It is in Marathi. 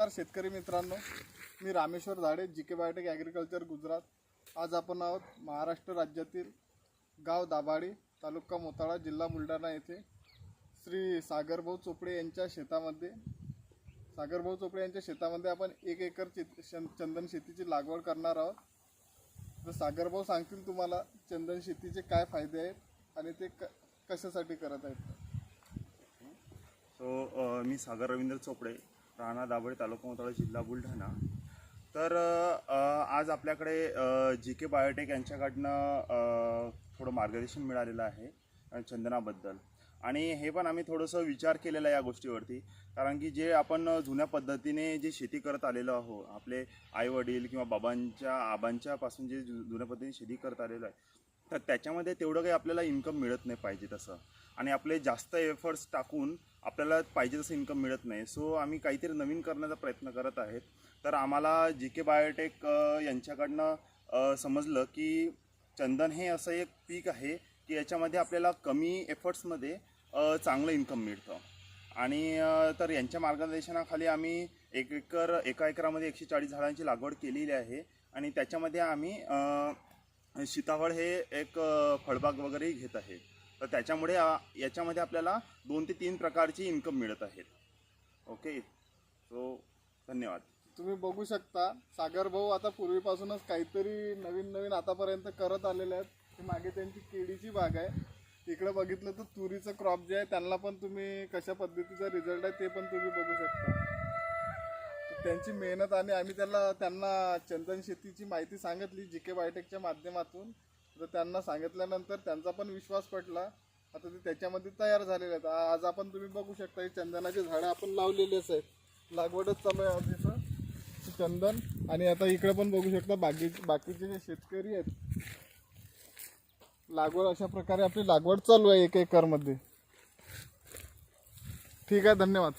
नमस्कार शेतकरी मित्रांनो मी Rameshwar Jhade G K biotech agriculture Gujarat. आज आपण आहोत महाराष्ट्र राज्यातील गाव दाभाडी तालुका मोताळा जिल्हा बुलढाणा येथे. श्री सागरभाऊ चोपडे यांच्या शेतामध्ये सागरभाऊ चोपडे यांच्या शेतामध्ये आपण एक एकर चित चंदन शेतीची लागवड करणार आहोत. तर सागरभाऊ सांगतील तुम्हाला चंदन शेतीचे काय फायदे आहेत आणि ते क कशासाठी करत आहेत. सो मी सागर रवींद्र चोपडे राणा दाभोळे तालुका मोताळा जिल्हा बुलढाणा. तर आज आपल्याकडे जी के बायोटेक यांच्याकडनं थोडं मार्गदर्शन मिळालेलं आहे चंदनाबद्दल. आणि हे पण आम्ही थोडंसं विचार केलेला आहे या गोष्टीवरती. कारण की जे आपण जुन्या पद्धतीने जे शेती करत आलेलो आहो आपले आईवडील किंवा बाबांच्या आबांच्यापासून जे जुन्या पद्धतीने शेती करत आलेलो आहे तर त्याच्यामध्ये तेवढं काही आपल्याला इन्कम मिळत नाही पाहिजे तसं. आणि आपले जास्त एफर्ट्स टाकून आपल्याला पाहिजे तसं इन्कम मिळत नाही. सो आम्ही काहीतरी नवीन करण्याचा प्रयत्न करत आहेत. तर आम्हाला जी के बायोटेक यांच्याकडनं समजलं की चंदन हे असं एक पीक आहे की याच्यामध्ये आपल्याला कमी एफर्ट्समध्ये चांगलं इन्कम मिळतं. आणि तर यांच्या मार्गदर्शनाखाली आम्ही एक एकर एका एकरामध्ये एकशे चाळीस झाडांची लागवड केलेली आहे. आणि त्याच्यामध्ये आम्ही सीताफळ हे एक फळबाग वगैरेही घेत आहे. तर त्याच्यामुळे याच्यामध्ये आपल्याला दोन ते तीन प्रकारची इन्कम मिळत आहेत ओके सो धन्यवाद. तुम्ही बघू शकता सागर भाऊ आता पूर्वीपासूनच काहीतरी नवीन नवीन आतापर्यंत करत आलेले आहेत. ते मागे त्यांची केळीची बाग आहे. तिकडे बघितलं तर तुरीचं क्रॉप जे आहे त्यांना पण तुम्ही कशा पद्धतीचा रिझल्ट आहे ते पण तुम्ही बघू शकता. त्यांची मेहनत आणि आम्ही त्याला त्यांना चंदन शेतीची माहिती सांगितली जी के बायोटेकच्या माध्यमातून. तर त्यांना सांगितल्यानंतर त्यांचा पण विश्वास पडला आता ते त्याच्यामध्ये तयार झालेले आहेत. आज आपण तुम्ही बघू शकता हे चंदनाचे झाडं आपण लावलेलेच आहेत. लागवडच चालू आहे आज चंदन आणि आता इकडे पण बघू शकता बाकी बाकीचे जे शेतकरी आहेत लागवड अशा प्रकारे आपली लागवड चालू आहे एक एकरमध्ये. ठीक आहे धन्यवाद.